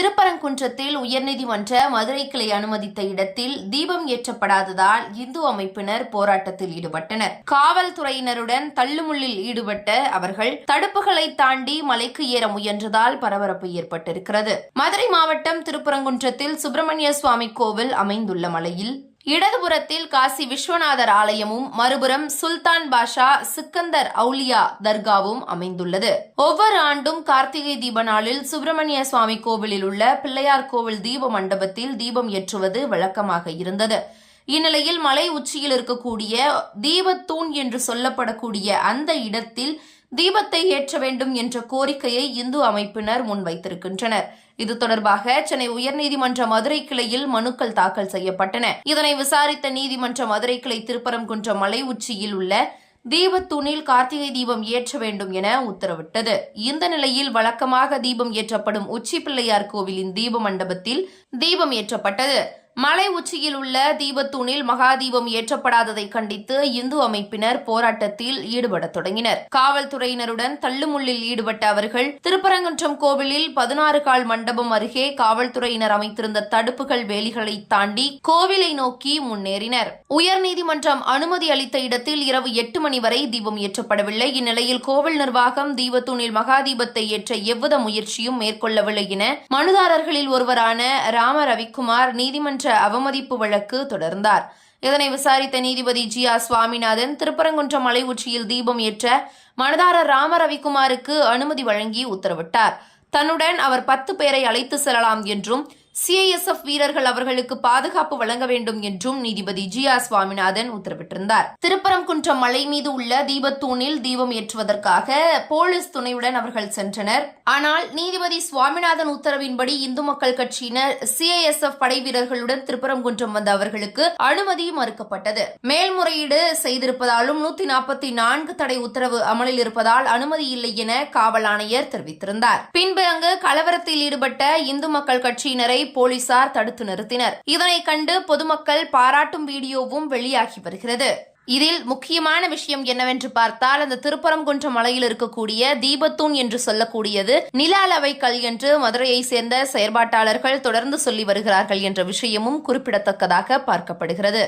திருப்பரங்குன்றத்தில் உயர்நீதிமன்ற மதுரை கிளை அனுமதித்த இடத்தில் தீபம் ஏற்றப்படாததால் இந்து அமைப்பினர் போராட்டத்தில் ஈடுபட்டனர். காவல்துறையினருடன் தள்ளுமுள்ளில் ஈடுபட்ட அவர்கள் தடுப்புகளை தாண்டி மலைக்கு ஏற முயன்றதால் பரபரப்பு ஏற்பட்டிருக்கிறது. மதுரை மாவட்டம் திருப்பரங்குன்றத்தில் சுப்பிரமணிய சுவாமி கோவில் அமைந்துள்ள மலையில் இடதுபுறத்தில் காசி விஸ்வநாதர் ஆலயமும் மறுபுறம் சுல்தான் பாஷா சிக்கந்தர் அவுலியா தர்காவும் அமைந்துள்ளது. ஒவ்வொரு ஆண்டும் கார்த்திகை தீப நாளில் சுப்பிரமணிய சுவாமி கோவிலில் உள்ள பிள்ளையார் கோவில் தீப மண்டபத்தில் தீபம் ஏற்றுவது வழக்கமாக இருந்தது. இந்நிலையில் மலை உச்சியில் இருக்கக்கூடிய தீபத்தூண் என்று சொல்லப்படக்கூடிய அந்த இடத்தில் தீபத்தை ஏற்ற வேண்டும் என்ற கோரிக்கையை இந்து அமைப்பினர் முன்வைத்திருக்கின்றனர். இது தொடர்பாக சென்னை உயர்நீதிமன்ற மதுரை கிளையில் மனுக்கள் தாக்கல் செய்யப்பட்டன. இதனை விசாரித்த நீதிமன்ற மதுரை கிளை திருப்பரங்குன்ற மலை உச்சியில் உள்ள தீபத்தூணில் கார்த்திகை தீபம் ஏற்ற வேண்டும் என உத்தரவிட்டது. இந்த நிலையில் வழக்கமாக தீபம் ஏற்றப்படும் உச்சி பிள்ளையார் கோவிலின் தீப மண்டபத்தில் தீபம் ஏற்றப்பட்டது. மலை உச்சியில் உள்ள தீபத்தூணில் மகாதீபம் ஏற்றப்படாததை கண்டித்து இந்து அமைப்பினர் போராட்டத்தில் ஈடுபடத் தொடங்கினர். காவல்துறையினருடன் தள்ளுமுள்ளில் ஈடுபட்ட அவர்கள் திருப்பரங்குன்றம் கோவிலில் பதினாறு கால் மண்டபம் அருகே காவல்துறையினர் அமைத்திருந்த தடுப்புகள் வேலிகளை தாண்டி கோவிலை நோக்கி முன்னேறினர். உயர்நீதிமன்றம் அனுமதி அளித்த இடத்தில் இரவு எட்டு மணி வரை தீபம் ஏற்றப்படவில்லை. இந்நிலையில் கோவில் நிர்வாகம் தீபத்தூணில் மகாதீபத்தை ஏற்ற எவ்வித முயற்சியும் மேற்கொள்ளவில்லை என மனுதாரர்களில் ஒருவரான ராம ரவிக்குமார் நீதிமன்ற அவமதிப்பு வழக்கு தொடர்ந்தார். இதனை விசாரித்த நீதிபதி ஜி ஆர் சுவாமிநாதன் திருப்பரங்குன்றம் மலை உச்சியில் தீபம் ஏற்ற மனதார ராம ரவிக்குமாருக்கு அனுமதி வழங்கி உத்தரவிட்டார். தன்னுடன் அவர் பத்து பேரை அழைத்து செல்லலாம் என்றும் சிஐஎஸ்எஃப் வீரர்கள் அவர்களுக்கு பாதுகாப்பு வழங்க வேண்டும் என்றும் நீதிபதி ஜி ஆர் சுவாமிநாதன் உத்தரவிட்டிருந்தார். திருப்பரங்குன்றம் மலை மீது உள்ள தீபத்தூணில் தீபம் ஏற்றுவதற்காக போலீஸ் துணையுடன் அவர்கள் சென்றனர். ஆனால் நீதிபதி சுவாமிநாதன் உத்தரவின்படி இந்து மக்கள் கட்சியினர் சிஐஎஸ்எஃப் படை வீரர்களுடன் திருப்பரங்குன்றம் வந்த அவர்களுக்கு அனுமதி மறுக்கப்பட்டது. மேல்முறையீடு செய்திருப்பதாலும் நூத்தி நாற்பத்தி நான்கு தடை உத்தரவு அமலில் இருப்பதால் அனுமதி இல்லை என காவல் ஆணையர் தெரிவித்திருந்தார். பின்பு அங்கு கலவரத்தில் ஈடுபட்ட இந்து மக்கள் கட்சியினரை போலீசார் தடுத்து நிறுத்தினர். இதனை கண்டு பொதுமக்கள் பாராட்டும் வீடியோவும் வெளியாகி வருகிறது. இதில் முக்கியமான விஷயம் என்னவென்று பார்த்தால் அந்த திருப்பரங்குன்றம் மலையில் இருக்கக்கூடிய தீபத்தூண் என்று சொல்லக்கூடியது நில அளவை கல் என்று மதுரையை சேர்ந்த செயற்பாட்டாளர்கள் தொடர்ந்து சொல்லி வருகிறார்கள் என்ற விஷயமும் குறிப்பிடத்தக்கதாக பார்க்கப்படுகிறது.